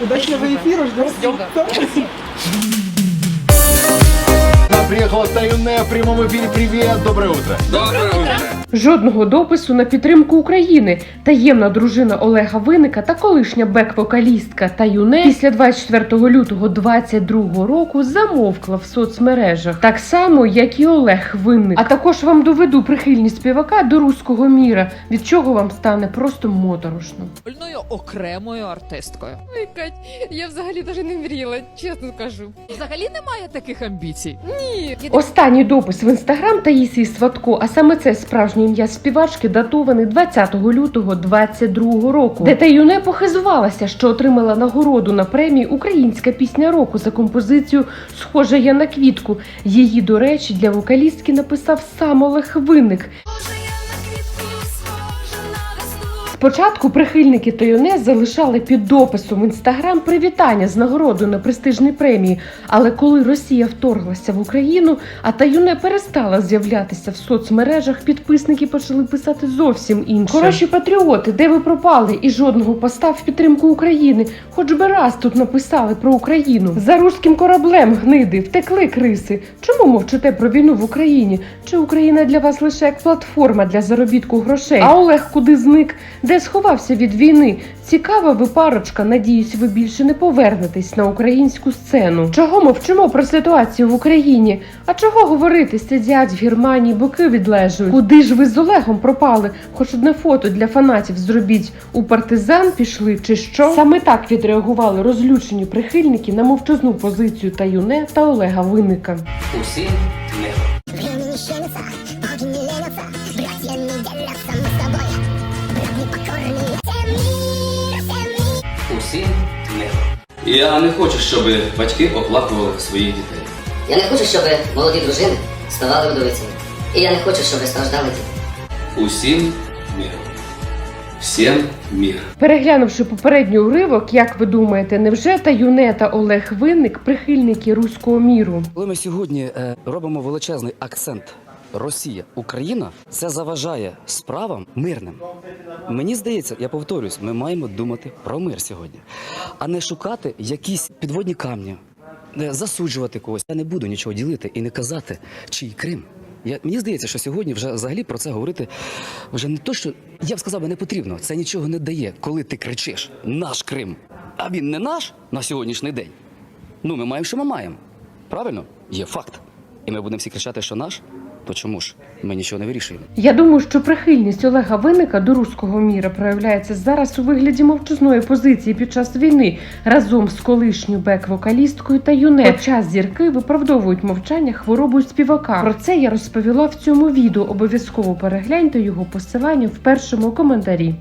Удачного эфира, ждем. Она приехала Таюне в прямом эфире. Привет, доброе утро. доброе утро. Жодного допису на підтримку України. Таємна дружина Олега Винника та колишня бек-вокалістка Таюне після 24 лютого 22 року замовкла в соцмережах, так само як і Олег Винник. А також вам доведу прихильність співака до руського міра, від чого вам стане просто моторошно. Вольною окремою артисткою. Ой, Кать, я взагалі навіть не мріяла, чесно кажу. Взагалі немає таких амбіцій. Ні. Останній допис в інстаграм Таїсії Сватко, а саме це справжнє ім'я співачки, датоване 20 лютого 22 року, де Таюне похизувалася, що отримала нагороду на премії Українська пісня року за композицію Схожа я на квітку. Її, до речі, для вокалістки написав сам Олег Винник. Спочатку прихильники Таюне залишали під дописом в інстаграм привітання з нагородою на престижній премії. Але коли Росія вторглася в Україну, а Таюне перестала з'являтися в соцмережах, підписники почали писати зовсім інше. Хороші патріоти, де ви пропали? І жодного поста в підтримку України. Хоч би раз тут написали про Україну. За руським кораблем гниди втекли криси. Чому мовчите про війну в Україні? Чи Україна для вас лише як платформа для заробітку грошей? А Олег куди зник? Де сховався від війни? Цікава ви парочка. Надіюсь, ви більше не повернетесь на українську сцену. Чого мовчимо про ситуацію в Україні? А чого говорити? Сидять в Германії, боки відлежують. Куди ж ви з Олегом пропали? Хоч одне фото для фанатів зробіть. У партизан пішли чи що? Саме так відреагували розлючені прихильники на мовчазну позицію Таюне та Олега Винника. Усім мир. Я не хочу, щоб батьки оплакували своїх дітей. Я не хочу, щоб молоді дружини ставали вдовицями. І я не хочу, щоб страждали діти. Усім мир. Всім мир. Переглянувши попередній уривок, як ви думаєте, невже та Олег Винник прихильники руського міру? Коли ми сьогодні е, робимо величезний акцент Росія, Україна, це заважає справам мирним. Мені здається, я повторюсь, ми маємо думати про мир сьогодні, а не шукати якісь підводні камні, засуджувати когось. Я не буду нічого ділити і не казати, чий Крим. Я, мені здається, що сьогодні вже взагалі про це говорити вже не то, що я б сказав би не потрібно. Це нічого не дає, коли ти кричиш наш Крим, а він не наш на сьогоднішній день. Ну, ми маємо, що ми маємо. Правильно? Є факт. І ми будемо всі кричати, що наш, то чому ж ми нічого не вирішуємо? Я думаю, що прихильність Олега Винника до руського міра проявляється зараз у вигляді мовчазної позиції під час війни разом з колишньою бек-вокалісткою та юне. Час зірки виправдовують мовчання хворобою співака. Про це я розповіла в цьому відео. Обов'язково перегляньте його посилання в першому коментарі.